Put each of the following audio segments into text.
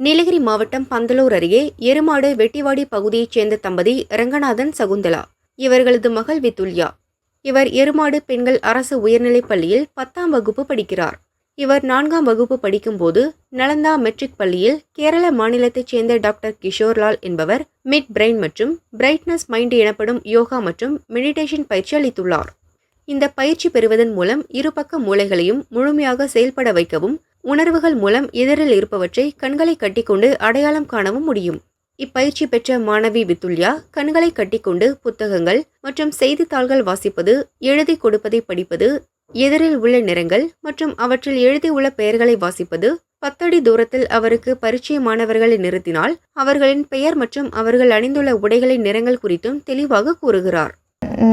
நீலகிரி மாவட்டம் பந்தலூர் அருகே எருமாடு வெட்டிவாடி பகுதியைச் சேர்ந்த தம்பதி ரங்கநாதன் சகுந்தலா. இவர்களது மகள் வித்துல்யா இவர் எருமாடு பெண்கள் அரசு உயர்நிலைப் பள்ளியில் பத்தாம் வகுப்பு படிக்கிறார். இவர் நான்காம் வகுப்பு படிக்கும்போது நலந்தா மெட்ரிக் பள்ளியில் கேரள மாநிலத்தைச் சேர்ந்த டாக்டர் கிஷோர்லால் என்பவர் மிட் பிரெயின் மற்றும் பிரைட்னஸ் மைண்ட் எனப்படும் யோகா மற்றும் மெடிடேஷன் பயிற்சி அளித்துள்ளார். இந்த பயிற்சி பெறுவதன் மூலம் இருபக்க மூளைகளையும் முழுமையாக செயல்பட வைக்கவும் உணர்வுகள் மூலம் எதிரில் இருப்பவற்றை கண்களை கட்டிக்கொண்டு அடையாளம் காணவும் முடியும். இப்பயிற்சி பெற்ற மாணவி வித்துல்யா கண்களை கட்டிக்கொண்டு புத்தகங்கள் மற்றும் செய்தித்தாள்கள் வாசிப்பது எழுதி கொடுப்பதை படிப்பது எதிரில் உள்ள நிறங்கள் மற்றும் அவற்றில் எழுதியுள்ள பெயர்களை வாசிப்பது பத்தடி தூரத்தில் அவருக்கு பரிச்சயமானவர்களை நிறுத்தினால் அவர்களின் பெயர் மற்றும் அவர்கள் அணிந்துள்ள உடைகளின் நிறங்கள் குறித்தும் தெளிவாக கூறுகிறார்.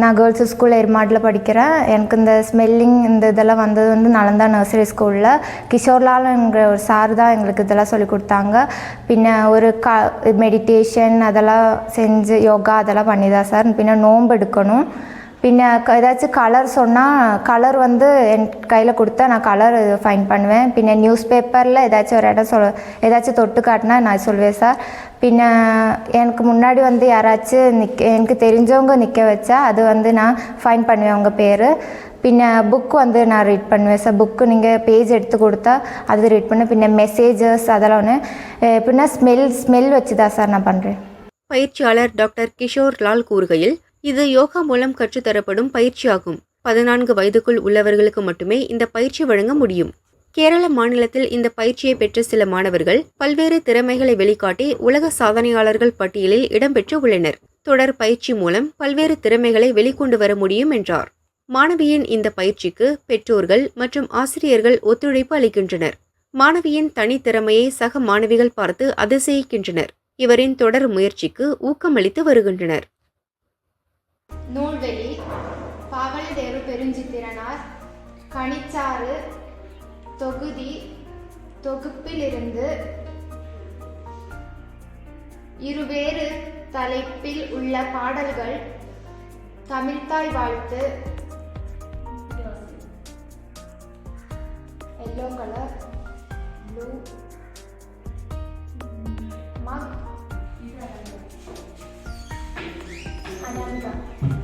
நான் கேர்ள்ஸ் ஸ்கூல் எருமாட்டில் படிக்கிறேன் எனக்கு இந்த ஸ்மெல்லிங் இந்த இதெல்லாம் வந்தது வந்து நலந்தா நர்சரி ஸ்கூலில் கிஷோர்லால்ங்கிற ஒரு சார் தான் எங்களுக்கு இதெல்லாம் சொல்லி கொடுத்தாங்க. பின்ன ஒரு க மெடிடேஷன் அதெல்லாம் செஞ்சு யோகா அதெல்லாம் பண்ணி தான் சார். பின்ன நோன்பு எடுக்கணும். பின்ன க- ஏதாச்சும் கலர் சொன்னால் கலர் வந்து என் கையில் கொடுத்தா நான் கலர் ஃபைன் பண்ணுவேன். பின்ன நியூஸ் பேப்பரில் ஏதாச்சும் ஒரு இடம் சொல் ஏதாச்சும் தொட்டு காட்டினா நான் சொல்லுவேன் சார் பின்ன எனக்கு முன்னாடி வந்து யாராச்சும் நிற்க எனக்கு தெரிஞ்சவங்க நிற்க வச்சா அது வந்து நான் ஃபைன் பண்ணுவேன் அவங்க பேர். பின்ன புக் வந்து நான் ரீட் பண்ணுவேன் சார் புக்கு நீங்கள் பேஜ் எடுத்து கொடுத்தா அது ரீட் பண்ணுவேன். பின்ன மெசேஜஸ் அதெல்லாம் ஒன்று பின்ன ஸ்மெல் ஸ்மெல் வச்சு தான் சார் நான் பண்ணுறேன் பயிற்சியாளர் டாக்டர் கிஷோர் லால் கூறுகையில் இது யோகா மூலம் கற்றுத்தரப்படும் பயிற்சியாகும். பதினான்கு வயதுக்குள் உள்ளவர்களுக்கு மட்டுமே இந்த பயிற்சி வழங்க முடியும். கேரள மாநிலத்தில் இந்த பயிற்சியை பெற்ற சில மாணவர்கள் பல்வேறு திறமைகளை வெளிக்காட்டி உலக சாதனையாளர்கள் பட்டியலில் இடம்பெற்று உள்ளனர். தொடர் பயிற்சி மூலம் பல்வேறு திறமைகளை வெளிக்கொண்டு வர முடியும் என்றார். மாணவியின் இந்த பயிற்சிக்கு பெற்றோர்கள் மற்றும் ஆசிரியர்கள் ஒத்துழைப்பு அளிக்கின்றனர். மாணவியின் தனித்திறமையை சக மாணவிகள் பார்த்து அதிசயிக்கின்றனர். இவரின் தொடர் முயற்சிக்கு ஊக்கமளித்து வருகின்றனர். நூல்வெளி பாவலதேரு பெருஞ்சித்திரனார் கனிச்சாறு தொகுதி தொகுப்பிலிருந்து இருவேறு தலைப்பில் உள்ள பாடல்கள் தமிழ்த்தாய் வாழ்த்து. Yellow colour blue 大家的转。